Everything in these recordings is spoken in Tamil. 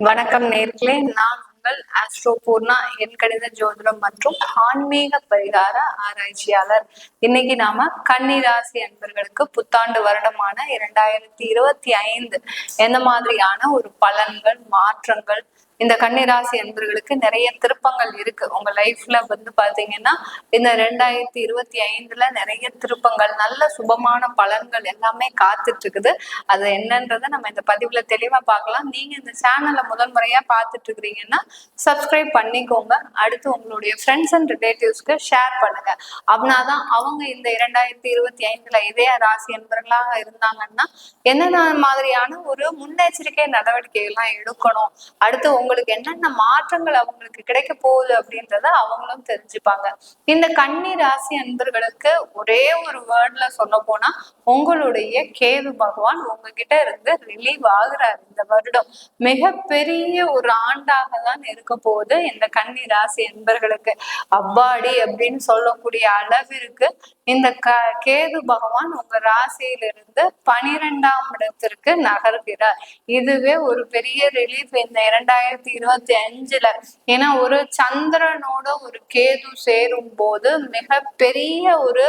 வணக்கம் நேர்களே. நான் உங்கள் ஆஸ்ட்ரோ பூர்ணா என் கணித ஜோதிடம் மற்றும் ஆன்மீக பரிகார ஆராய்ச்சியாளர். இன்னைக்கு நாம கன்னிராசி அன்பர்களுக்கு புத்தாண்டு வருடமான இரண்டாயிரத்தி இருபத்தி ஐந்து. எந்த மாதிரியான ஒரு பலன்கள் மாற்றங்கள் இந்த கன்னிராசி அன்பர்களுக்கு நிறைய திருப்பங்கள் இருக்கு. உங்க லைஃப்ல வந்து பாத்தீங்கன்னா இந்த ரெண்டாயிரத்தி இருபத்தி ஐந்துல நிறைய திருப்பங்கள் நல்ல சுபமான பலன்கள் எல்லாமே காத்துட்டு இருக்குது அது என்னன்றதை நம்ம இந்த பதிவுல தெளிவா பார்க்கலாம். நீங்க இந்த சேனலை முதல் முறையா பார்த்துட்டு இருக்கிறீங்கன்னா சப்ஸ்கிரைப் பண்ணிக்கோங்க. அடுத்து உங்களுடைய ஃப்ரெண்ட்ஸ் அண்ட் ரிலேட்டிவ்ஸ்க்கு ஷேர் பண்ணுங்க. அப்படின்னாதான் அவங்க இந்த இரண்டாயிரத்தி இருபத்தி ஐந்துல இதே ராசி அன்பர்களாக இருந்தாங்கன்னா என்னென்ன மாதிரியான ஒரு முன்னெச்சரிக்கை நடவடிக்கைகள்லாம் எடுக்கணும்? அடுத்து உங்களுக்கு என்னென்ன மாற்றங்கள் அவங்களுக்கு கிடைக்க போகுது அப்படின்றத அவங்களும் தெரிஞ்சுப்பாங்க. இந்த கன்னி ராசி அன்பர்களுக்கு ஒரே ஒரு வேர்ட்ல சொல்ல போனா உங்களுடைய கேது பகவான் உங்ககிட்ட இருந்து ரிலீவ் ஆகுறாரு இந்த வருடம். மிகப்பெரிய ஒரு ஆண்டாக தான் இருக்க போகுது இந்த கன்னி ராசி அன்பர்களுக்கு. அப்பாடி அப்படின்னு சொல்லக்கூடிய அளவிற்கு இந்த க கேது பகவான் உங்க ராசியிலிருந்து பனிரெண்டாம் இடத்திற்கு நகர்கிறார். இதுவே ஒரு பெரிய ரிலீஃப் இந்த இரண்டாயிரத்தி இருபத்தி அஞ்சுல. ஏன்னா ஒரு சந்திரனோட ஒரு கேது சேரும் போது மிக பெரிய ஒரு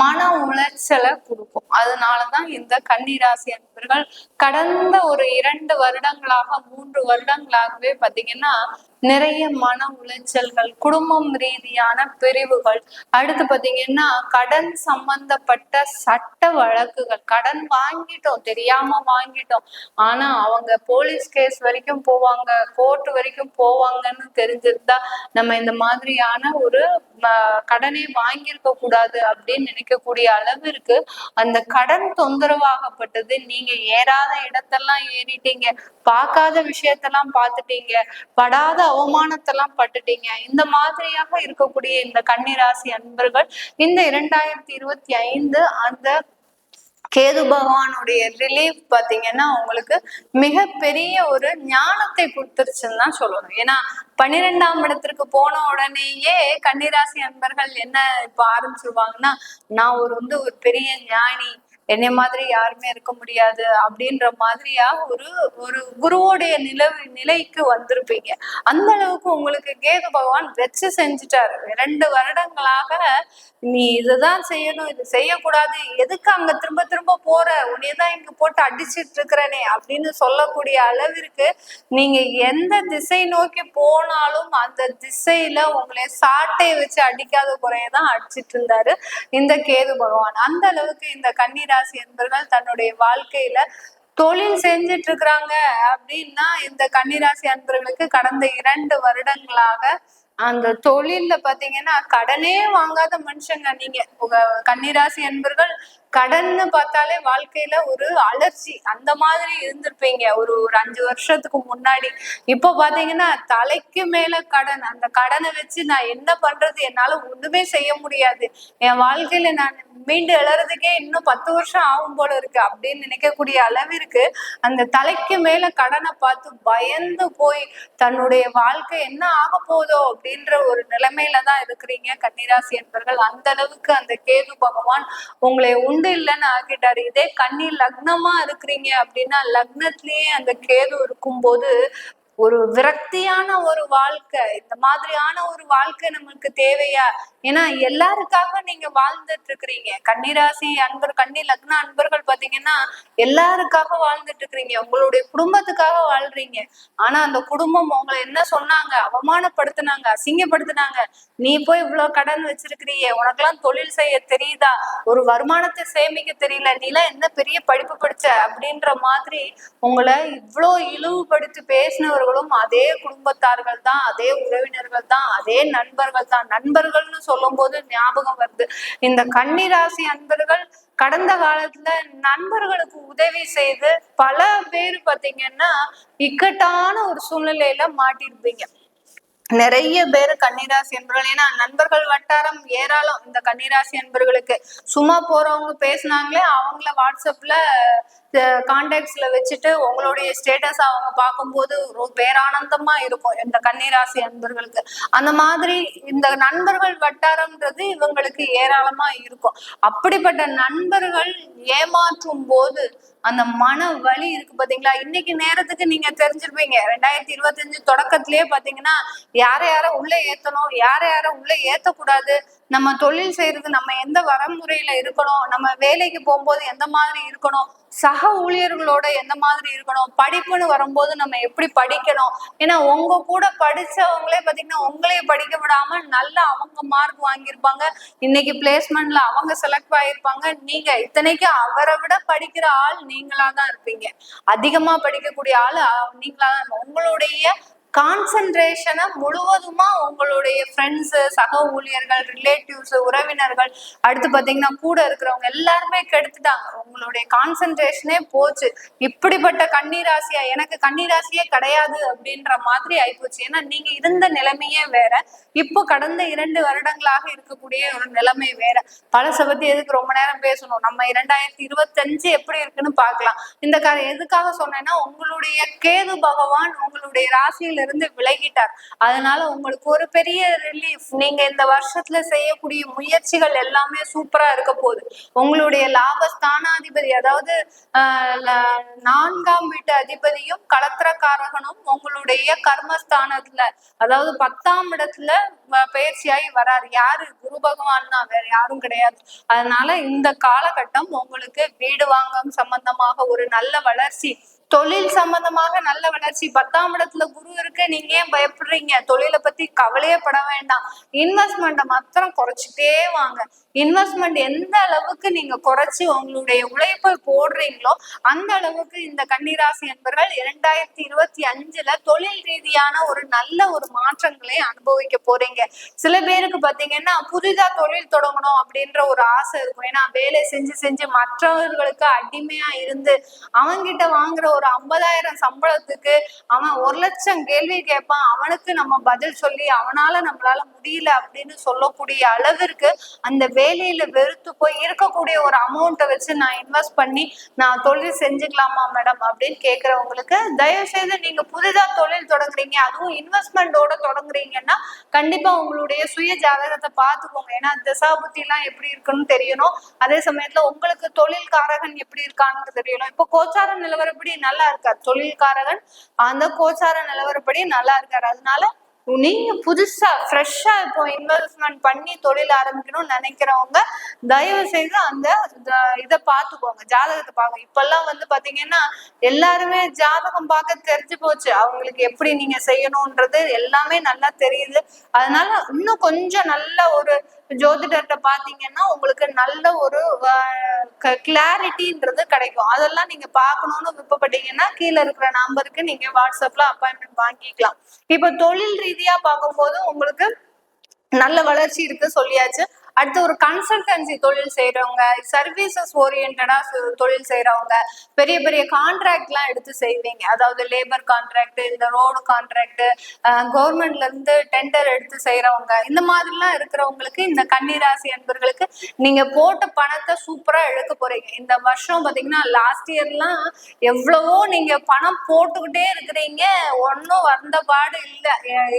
மன உளைச்சலை கொடுக்கும். அதனாலதான் இந்த கன்னிராசி அன்பர்கள் கடந்த ஒரு இரண்டு வருடங்களாக மூன்று வருடங்களாகவே பாத்தீங்கன்னா நிறைய மன உளைச்சல்கள் குடும்பம் ரீதியான பிரிவுகள். அடுத்து பாத்தீங்கன்னா கடன் கடன் சம்பந்தப்பட்ட சட்ட வழக்குகள் கடன் வாங்கிட்டோம் தெரியாம வாங்கிட்டோம். ஆனா அவங்க போலீஸ் கேஸ் வரைக்கும் போவாங்க கோர்ட் வரைக்கும் போவாங்கன்னு தெரிஞ்சிருந்தா நம்ம இந்த மாதிரியான ஒரு கடனை வாங்கியிருக்க கூடாது அப்படின்னு நினைக்கக்கூடிய அளவிற்கு அந்த கடன் தொந்தரவாகப்பட்டது நீங்க ஏறாத இடத்தெல்லாம் ஏறிட்டீங்க பார்க்காத விஷயத்தெல்லாம் பார்த்துட்டீங்க படாத அவமானத்தெல்லாம் பட்டுட்டீங்க இந்த மாதிரியாக இருக்கக்கூடிய இந்த கன்னிராசி அன்பர்கள் இந்த இரண்டாயிரம் ரெண்டாயிரத்தி இருபத்தி ஐந்து அந்த கேது பகவானுடைய ரிலீஃப் பாத்தீங்கன்னா உங்களுக்கு மிகப்பெரிய ஒரு ஞானத்தை கொடுத்துருச்சுன்னு தான் சொல்லணும். ஏன்னா பன்னிரெண்டாம் இடத்திற்கு போன உடனேயே கன்னிராசி அன்பர்கள் என்ன இப்ப ஆரம்பிச்சிருவாங்கன்னா நான் ஒரு வந்து ஒரு பெரிய ஞானி என்னை மாதிரி யாருமே இருக்க முடியாது அப்படின்ற மாதிரியா ஒரு ஒரு குருவோடைய நிலவு நிலைக்கு வந்திருப்பீங்க. அந்த அளவுக்கு உங்களுக்கு கேது பகவான் வச்சு செஞ்சுட்டாரு. ரெண்டு வருடங்களாக நீ இதுதான் செய்யணும் இது செய்யக்கூடாது எதுக்கு அங்க திரும்ப திரும்ப போற? உன்னையதான் இங்க போட்டு அடிச்சிட்டு இருக்கிறனே அப்படின்னு சொல்லக்கூடிய அளவிற்கு நீங்க எந்த திசை நோக்கி போனாலும் அந்த திசையில உங்களை சாட்டை வச்சு அடிக்காத குறையதான் அடிச்சிட்டு இருந்தாரு இந்த கேது பகவான். அந்த அளவுக்கு இந்த ராசி என்பவர்கள் தன்னுடைய வாழ்க்கையில தொழில் செஞ்சிட்டு இருக்கிறாங்க அப்படின்னா இந்த கன்னிராசி அன்பர்களுக்கு கடந்த இரண்டு வருடங்களாக அந்த தொழில்ல பாத்தீங்கன்னா கடனே வாங்காத மனுஷங்க நீங்க. கன்னிராசி அன்பர்கள் கடன்னு பார்த்தாலே வாழ்க்கையில ஒரு அலர்ஜி அந்த மாதிரி இருந்திருப்பீங்க. ஒரு ஒரு அஞ்சு வருஷத்துக்கு முன்னாடி. இப்போ பாத்தீங்கன்னா தலைக்கு மேல கடன் அந்த கடனை வச்சு நான் என்ன பண்றது? என்னால ஒண்ணுமே செய்ய முடியாது. என் வாழ்க்கையில நான் மீண்டு எழறதுக்கே இன்னும் பத்து வருஷம் ஆகும் போல இருக்கு அப்படின்னு நினைக்கக்கூடிய அளவிற்கு அந்த தலைக்கு மேல கடனை பார்த்து பயந்து போய் தன்னுடைய வாழ்க்கை என்ன ஆக போதோ அப்படின்ற ஒரு நிலைமையில தான் இருக்கிறீங்க. கன்னிராசி என்பர்கள் அந்த அளவுக்கு அந்த கேது பகவான் உங்களை உண்டு இல்லைன்னு ஆக்கிட்டாரு. இதே கன்னி லக்னமா இருக்கிறீங்க அப்படின்னா லக்னத்திலேயே அந்த கேது இருக்கும்போது ஒரு விரக்தியான ஒரு வாழ்க்கை இந்த மாதிரியான ஒரு வாழ்க்கை நம்மளுக்கு தேவையா? ஏன்னா எல்லாருக்காக நீங்க வாழ்ந்துட்டு இருக்கிறீங்க கன்னிராசி அன்பர் கன்னி லக்ன அன்பர்கள் பாத்தீங்கன்னா எல்லாருக்காக வாழ்ந்துட்டு இருக்கிறீங்க உங்களுடைய குடும்பத்துக்காக வாழ்றீங்க. ஆனா அந்த குடும்பம் உங்களை என்ன சொன்னாங்க? அவமானப்படுத்தினாங்க அசிங்கப்படுத்தினாங்க. நீ போய் இவ்வளவு கடன் வச்சிருக்கிறீங்க உனக்கெல்லாம் தொழில் செய்ய தெரியுதா? ஒரு வருமானத்தை சேமிக்க தெரியல நீலாம் என்ன பெரிய படிப்பு படிச்ச? அப்படின்ற மாதிரி உங்களை இவ்வளோ இழிவுபடுத்தி பேசினவர் நண்பர்களும் அதே குடும்பத்தார்கள் தான் அதே உறவினர்கள் தான் அதே நண்பர்கள் தான் நண்பர்கள்னு சொல்லும் போது ஞாபகம் வருது. இந்த கன்னிராசி அன்பர்கள் கடந்த காலத்துல நண்பர்களுக்கு உதவி செய்து பல பேர் பாத்தீங்கன்னா இக்கட்டான ஒரு சூழ்நிலையில மாட்டிருப்பீங்க நிறைய பேர் கன்னிராசி என்பவர்கள் ஏன்னா நண்பர்கள் வட்டாரம் ஏராளம். இந்த கன்னிராசி என்பர்களுக்கு சும்மா போறவங்க பேசுனாங்களே அவங்கள வாட்ஸ்அப்ல கான்டாக்ட்ஸ்ல வச்சுட்டு உங்களுடைய ஸ்டேட்டஸ் அவங்க பார்க்கும்போது ரொம்ப பேரானந்தமா இருக்கும் இந்த கன்னிராசி அன்பர்களுக்கு. அந்த மாதிரி இந்த நண்பர்கள் வட்டாரம்ன்றது இவங்களுக்கு ஏராளமா இருக்கும். அப்படிப்பட்ட நண்பர்கள் ஏமாற்றும் போது அந்த மன வலி இருக்கு பாத்தீங்களா? இன்னைக்கு நேரத்துக்கு நீங்க தெரிஞ்சிருப்பீங்க. ரெண்டாயிரத்தி இருபத்தஞ்சு தொடக்கத்திலேயே பாத்தீங்கன்னா யார யார உள்ள ஏத்தணும் யார யார உள்ள ஏத்தக்கூடாது நம்ம தொழில் செய்யறது நம்ம எந்த வரமுறையில இருக்கணும்? நம்ம வேலைக்கு போகும்போது எந்த மாதிரி இருக்கணும்? சக ஊழியர்களோட எந்த மாதிரி இருக்கணும்? படிப்புன்னு வரும்போது நம்ம எப்படி படிக்கணும்? ஏன்னா உங்க கூட படிச்சவங்களே பாத்தீங்கன்னா உங்களே படிக்க விடாம நல்லா அவங்க மார்க் வாங்கியிருப்பாங்க. இன்னைக்கு பிளேஸ்மெண்ட்ல அவங்க செலக்ட் ஆயிருப்பாங்க. நீங்க இத்தனைக்கு அவரை விட படிக்கிற ஆள் நீங்களா தான் இருப்பீங்க. அதிகமா படிக்கக்கூடிய ஆள் நீங்களா தான் உங்களுடைய கான்சன்ட்ரேஷனை முழுவதுமா உங்களுடைய ஃப்ரெண்ட்ஸு சக ஊழியர்கள் ரிலேட்டிவ்ஸ் உறவினர்கள் அடுத்து பார்த்தீங்கன்னா கூட இருக்கிறவங்க எல்லாருமே கெடுத்துட்டாங்க. உங்களுடைய கான்சன்ட்ரேஷனே போச்சு. இப்படிப்பட்ட கண்ணீராசியா எனக்கு கண்ணீராசியே கிடையாது அப்படின்ற மாதிரி ஆயிப்போச்சு. ஏன்னா நீங்க இருந்த நிலைமையே வேற. இப்போ கடந்த இரண்டு வருடங்களாக இருக்கக்கூடிய ஒரு நிலைமை வேற. பழசை பத்தி எதுக்கு ரொம்ப நேரம் பேசணும்? நம்ம இரண்டாயிரத்தி இருபத்தஞ்சு எப்படி இருக்குன்னு பார்க்கலாம். இந்த கதை எதுக்காக சொன்னேன்னா உங்களுடைய கேது பகவான் உங்களுடைய ராசியில இருந்து விலகிட்டார். அதனால உங்களுக்கு ஒரு பெரிய ரிலீஃப் நீங்க இந்த வருஷத்துல செய்யக்கூடிய முயற்சிகள் எல்லாமே சூப்பரா இருக்க போகுது. உங்களுடைய லாபஸ்தானாதிபதி அதாவது நான்காம் வீட்டு அதிபதியும் களத்திரக்காரகனும் உங்களுடைய கர்மஸ்தானத்துல அதாவது பத்தாம் இடத்துல பயிற்சியாகி வராரு. யாரு? குரு பகவான் தான். வேற யாரும் கிடையாது. அதனால இந்த காலகட்டம் உங்களுக்கு வீடு வாங்கம் சம்பந்தமாக ஒரு நல்ல வளர்ச்சி தொழில் சம்பந்தமாக நல்ல வளர்ச்சி. பத்தாம் இடத்துல குரு இருக்கு. நீங்க ஏன் பயப்படுறீங்க? தொழிலை பத்தி கவலையே பட வேண்டாம். இன்வெஸ்ட்மெண்ட்டை மாத்திரம் குறைச்சிட்டே வாங்க. இன்வெஸ்ட்மெண்ட் எந்த அளவுக்கு நீங்க குறைச்சி உங்களுடைய உழைப்பை போடுறீங்களோ அந்த அளவுக்கு இந்த கன்னிராசி என்பர்கள் இரண்டாயிரத்தி இருபத்தி அஞ்சுல தொழில் ரீதியான ஒரு நல்ல ஒரு மாற்றங்களை அனுபவிக்க போறீங்க. சில பேருக்கு பாத்தீங்கன்னா புதிதா தொழில் தொடங்கணும் அப்படின்ற ஒரு ஆசை இருக்கும். ஏன்னா வேலை செஞ்சு செஞ்சு மற்றவர்களுக்கு அடிமையா இருந்து அவங்கிட்ட வாங்குற ஒரு ஐம்பதாயிரம் சம்பளத்துக்கு அவன் ஒரு லட்சம் கேள்வி கேட்பான். அவனுக்கு நம்ம பதில் சொல்லி அவனால நம்மளால முடியல அப்படின்னு சொல்லக்கூடிய அளவிற்கு அந்த வேலையில வெறுத்து போய் இருக்கக்கூடிய ஒரு அமௌண்ட்டை வச்சு நான் இன்வெஸ்ட் பண்ணி நான் தொழில் செஞ்சுக்கலாமா மேடம் அப்படின்னு கேட்கறவங்களுக்கு தயவு செய்து நீங்க புதிதா தொழில் தொடங்குறீங்க. அதுவும் இன்வெஸ்ட்மெண்டோட தொடங்குறீங்கன்னா கண்டிப்பா உங்களுடைய சுய ஜாதகத்தை பார்த்துக்கோங்க. ஏன்னா திசாபுத்தி எல்லாம் எப்படி இருக்குன்னு தெரியணும். அதே சமயத்துல உங்களுக்கு தொழில்காரகன் எப்படி இருக்கான்னு தெரியணும். இப்போ கோச்சார நிலவரப்படி நல்ல நல்லா இருக்கார். தொழில்காரகன் அந்த கோச்சார நிலவரப்படி நல்லா இருக்காரு. அதனால நீங்க புதுசா ஃப்ரெஷ்ஷா இப்போ இன்வெஸ்ட்மெண்ட் பண்ணி தொழில் ஆரம்பிக்கணும்னு நினைக்கிறவங்க தயவு செய்து அந்த இதை பார்த்துக்கோங்க. ஜாதகத்தை பார்க்க இப்பெல்லாம் வந்து பாத்தீங்கன்னா எல்லாருமே ஜாதகம் பார்க்க தெரிஞ்சு போச்சு. அவங்களுக்கு எப்படி நீங்க செய்யணும்ன்றது எல்லாமே நல்லா தெரியுது. அதனால இன்னும் கொஞ்சம் நல்ல ஒரு ஜோதிடர்கிட்ட பாத்தீங்கன்னா உங்களுக்கு நல்ல ஒரு கிளாரிட்டின்றது கிடைக்கும். அதெல்லாம் நீங்க பார்க்கணும்னு விருப்பப்பட்டீங்கன்னா கீழே இருக்கிற நம்பருக்கு நீங்க வாட்ஸ்அப்ல அப்பாயின்மெண்ட் வாங்கிக்கலாம். இப்ப தொழில் ரீதியா பார்க்கும்போது உங்களுக்கு நல்ல வளர்ச்சி இருக்கு சொல்லியாச்சு. அடுத்து ஒரு கன்சல்டன்சி தொழில் செய்யறவங்க சர்வீசஸ் ஓரியன்டா தொழில் செய்யறவங்க பெரிய பெரிய கான்ட்ராக்ட்லாம் எடுத்து செய்வீங்க. அதாவது லேபர் கான்ட்ராக்ட் இந்த ரோடு கான்ட்ராக்ட் கவர்மெண்ட்ல இருந்து டெண்டர் எடுத்து செய்யறவங்க இந்த மாதிரிலாம் இருக்கிறவங்களுக்கு இந்த கன்னிராசி அன்பர்களுக்கு நீங்க போட்ட பணத்தை சூப்பரா எடுக்க போறீங்க. இந்த வருஷம் பாத்தீங்கன்னா லாஸ்ட் இயர்லாம் எவ்வளவோ நீங்க பணம் போட்டுக்கிட்டே இருக்கிறீங்க. ஒன்றும் வந்த பாடு இல்லை.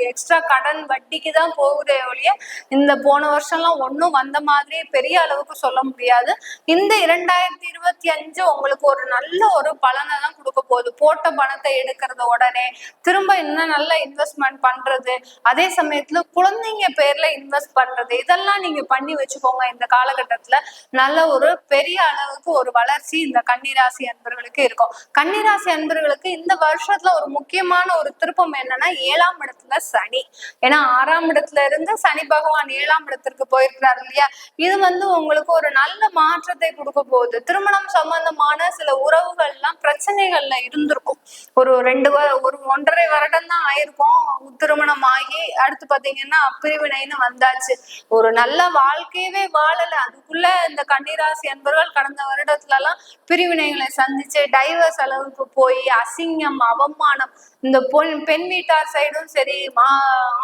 எக்ஸ்ட்ரா கடன் வட்டிக்கு தான் போகுதே ஒழிய இந்த போன வருஷம்லாம் ஒன்றும் ஒன்றும் வந்த மாதிரி பெரிய அளவுக்கு சொல்ல முடியாது. இந்த இரண்டாயிரத்தி இருபத்தி அஞ்சு உங்களுக்கு ஒரு நல்ல ஒரு பலனை தான் கொடுக்க போகுது. போட்ட பணத்தை எடுக்கிறது உடனே திரும்ப இன்னும் நல்ல இன்வெஸ்ட்மெண்ட் பண்றது? அதே சமயத்துல குழந்தைங்க பேர்ல இன்வெஸ்ட் பண்றது? இதெல்லாம் நீங்க பண்ணி வச்சுக்கோங்க. இந்த காலகட்டத்துல நல்ல ஒரு பெரிய அளவுக்கு ஒரு வளர்ச்சி இந்த கன்னிராசி அன்பர்களுக்கு இருக்கும். கன்னிராசி அன்பர்களுக்கு இந்த வருஷத்துல ஒரு முக்கியமான ஒரு திருப்பம் என்னன்னா ஏழாம் இடத்துல சனி. ஏன்னா ஆறாம் இடத்துல இருந்து சனி பகவான் ஏழாம் இடத்திற்கு போயிருக்கிறார். சொல்றாரு இல்லையா இது வந்து உங்களுக்கு ஒரு நல்ல மாற்றத்தை கொடுக்க போகுது. திருமணம் சம்பந்தமான சில உறவுகள் எல்லாம் பிரச்சனைகள்ல இருந்திருக்கும். ஒரு ரெண்டு ஒரு ஒன்றரை வருடம் தான் ஆயிருக்கும். திருமணம் ஆகி அடுத்து பாத்தீங்கன்னா பிரிவினைன்னு வந்தாச்சு. ஒரு நல்ல வாழ்க்கையவே வாழல. அதுக்குள்ள இந்த கன்னிராசி என்பவர்கள் கடந்த வருடத்துல எல்லாம் பிரிவினைகளை சந்திச்சு டைவர்ஸ் அளவுக்கு போய் அசிங்கம் அவமானம் இந்த பொன் பெண் வீட்டார் சைடும் சரி மா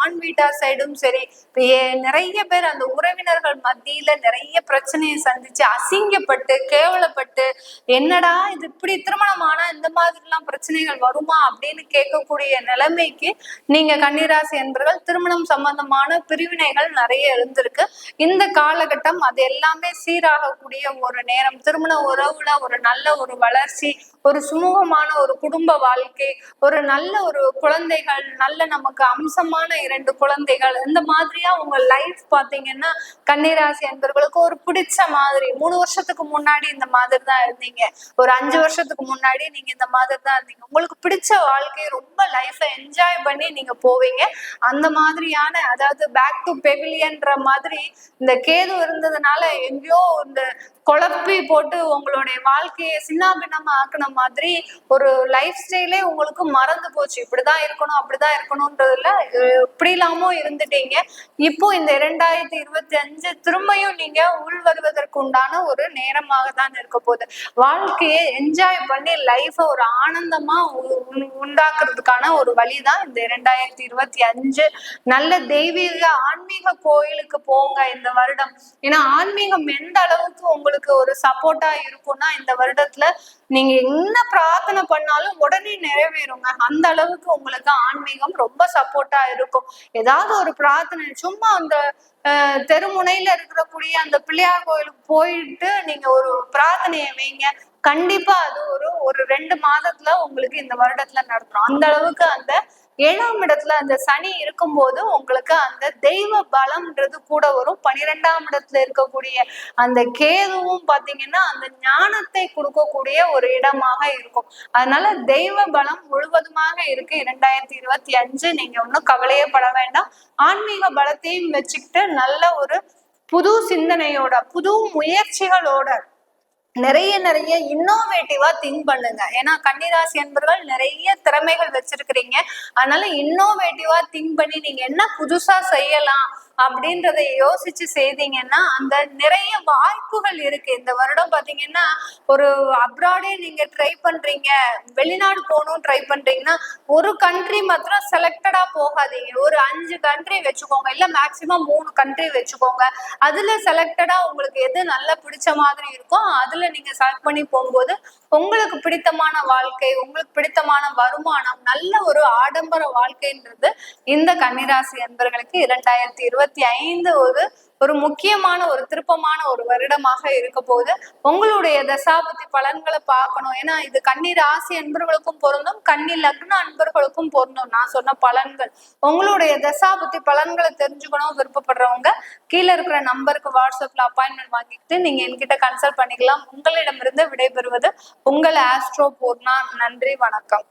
ஆண் வீட்டார் சைடும் சரி ஏ- நிறைய பேர் அந்த உறவினர்கள் மத்தியில நிறைய பிரச்சனையை சந்திச்சு அசிங்கப்பட்டு கேவலப்பட்டு என்னடா இது இப்படி திருமணம் ஆனா இந்த மாதிரி எல்லாம் பிரச்சனைகள் வருமா அப்படின்னு கேட்கக்கூடிய நிலைமைக்கு நீங்க கன்னிராசி என்பர்கள் திருமணம் சம்பந்தமான பிரிவினைகள் நிறைய இருந்திருக்கு இந்த காலகட்டம் அது எல்லாமே சீராகக்கூடிய ஒரு நேரம். திருமண உறவுல ஒரு நல்ல ஒரு வளர்ச்சி ஒரு சுமூகமான ஒரு குடும்ப வாழ்க்கை ஒரு நல்ல ஒரு குழந்தைகள் நல்ல நமக்கு அம்சமான இரண்டு குழந்தைகள் இந்த மாதிரியா உங்க லைஃப் பாத்தீங்கன்னா கன்னிராசி என்பவர்களுக்கு ஒரு பிடிச்ச மாதிரி மூணு வருஷத்துக்கு முன்னாடி இந்த மாதிரி தான் இருந்தீங்க. ஒரு அஞ்சு வருஷத்துக்கு முன்னாடி நீங்க இந்த மாதிரி தான் இருந்தீங்க. உங்களுக்கு பிடிச்ச வாழ்க்கையை ரொம்ப லைஃபை என்ஜாய் பண்ணி நீங்க போவீங்க. அந்த மாதிரியான அதாவது பேக் டு பெவிலியன்ற மாதிரி இந்த கேது இருந்ததுனால எங்கேயோ இந்த குழப்பி போட்டு உங்களுடைய வாழ்க்கையை சின்னாபின்னமா ஆக்குன மாதிரி ஒரு லைஃப் ஸ்டைலே உங்களுக்கு மறந்து போச்சு இப்படிதான் இருக்கணும் அப்படிதான் இருக்கணும்ன்றதுல இப்படி இல்லாம இருந்துட்டீங்க. இப்போ இந்த இரண்டாயிரத்தி இருபத்தி அஞ்சு திரும்பியும் நீங்க உள் வருவதற்கு உண்டான ஒரு நேரமாக தான் இருக்க போகுது. வாழ்க்கையை என்ஜாய் பண்ணி லைஃப ஒரு ஆனந்தமா உ- உண்டாக்குறதுக்கான ஒரு வழிதான் இந்த இரண்டாயிரத்தி இருபத்தி அஞ்சு. நல்ல தெய்வீக ஆன்மீக கோயிலுக்கு போங்க இந்த வருடம். ஏன்னா ஆன்மீகம் எந்த அளவுக்கு உங்களுக்கு ஒரு சப்போர்ட்டா இருக்கும்னா இந்த வருடத்துல நீங்க என்ன பிரார்த்தனை பண்ணாலும் உடனே நிறைவேறுங்க. அந்த அளவுக்கு உங்களுக்கு ஆன்மீகம் ரொம்ப சப்போர்ட்டா இருக்கும். ஏதாவது ஒரு பிரார்த்தனை சும்மா அந்த தெருமுனையில இருக்கக்கூடிய அந்த பிள்ளையார் கோயிலுக்கு போயிட்டு நீங்க ஒரு பிரார்த்தனையை வைங்க. கண்டிப்பா அது ஒரு ஒரு ரெண்டு மாதத்துல உங்களுக்கு இந்த வருடத்துல நடத்துறோம் அந்த அளவுக்கு அந்த ஏழாம் இடத்துல அந்த சனி இருக்கும்போது உங்களுக்கு அந்த தெய்வ பலம்ன்றது கூட வரும். பனிரெண்டாம் இடத்துல இருக்கக்கூடிய அந்த கேதுவும் பாத்தீங்கன்னா அந்த ஞானத்தை கொடுக்கக்கூடிய ஒரு இடமாக இருக்கும். அதனால தெய்வ பலம் முழுவதுமாக இருக்கு. இரண்டாயிரத்தி இருபத்தி அஞ்சு நீங்க ஒன்றும் கவலையே பட வேண்டாம். ஆன்மீக பலத்தையும் வச்சுக்கிட்டு நல்ல ஒரு புது சிந்தனையோட புது முயற்சிகளோட நிறைய நிறைய இன்னோவேட்டிவா திங்க் பண்ணுங்க. ஏன்னா கன்னிராசி என்பவர்கள் நிறைய திறமைகள் வச்சிருக்கிறீங்க. அதனால இன்னோவேட்டிவா திங்க் பண்ணி நீங்க என்ன புதுசா செய்யலாம் அப்படின்றத யோசிச்சு செய்தீங்கன்னா அந்த நிறைய வாய்ப்புகள் இருக்கு. இந்த வருடம் பாத்தீங்கன்னா ஒரு அப்ராடே நீங்க ட்ரை பண்றீங்க வெளிநாடு போகணும் ட்ரை பண்றீங்கன்னா ஒரு கண்ட்ரி மாத்திரம் செலக்டடா போகாதீங்க. ஒரு அஞ்சு கண்ட்ரி வச்சுக்கோங்க இல்ல மேக்சிமம் மூணு கண்ட்ரி வச்சுக்கோங்க. அதுல செலக்டடா உங்களுக்கு எது நல்லா பிடிச்ச மாதிரி இருக்கோ அதுல நீங்க செலக்ட் பண்ணி போகும்போது உங்களுக்கு பிடித்தமான வாழ்க்கை உங்களுக்கு பிடித்தமான வருமானம் நல்ல ஒரு ஆடம்பர வாழ்க்கைன்றது இந்த கன்னிராசி அன்பர்களுக்கு இரண்டாயிரத்தி இருபத்தி ஐந்து ஒரு ஒரு முக்கியமான ஒரு திருப்பமான ஒரு வருடமாக இருக்க போகுது. உங்களுடைய தசாபதி பலன்களை பார்க்கணும். ஏன்னா இது கண்ணீர் ராசி அன்பர்களுக்கும் பொருந்தும் கண்ணி லக்ன அன்பர்களுக்கும் பொருந்தும். நான் சொன்ன பலன்கள். உங்களுடைய தசாபதி பலன்களை தெரிஞ்சுக்கணும் விருப்பப்படுறவங்க கீழே இருக்கிற நம்பருக்கு வாட்ஸ்அப்ல அப்பாயின்மெண்ட் வாங்கிட்டு நீங்க என்கிட்ட கன்சல்ட் பண்ணிக்கலாம். உங்களிடமிருந்து விடைபெறுவது உங்கள் ஆஸ்ட்ரோ பூர்ணா. நன்றி வணக்கம்.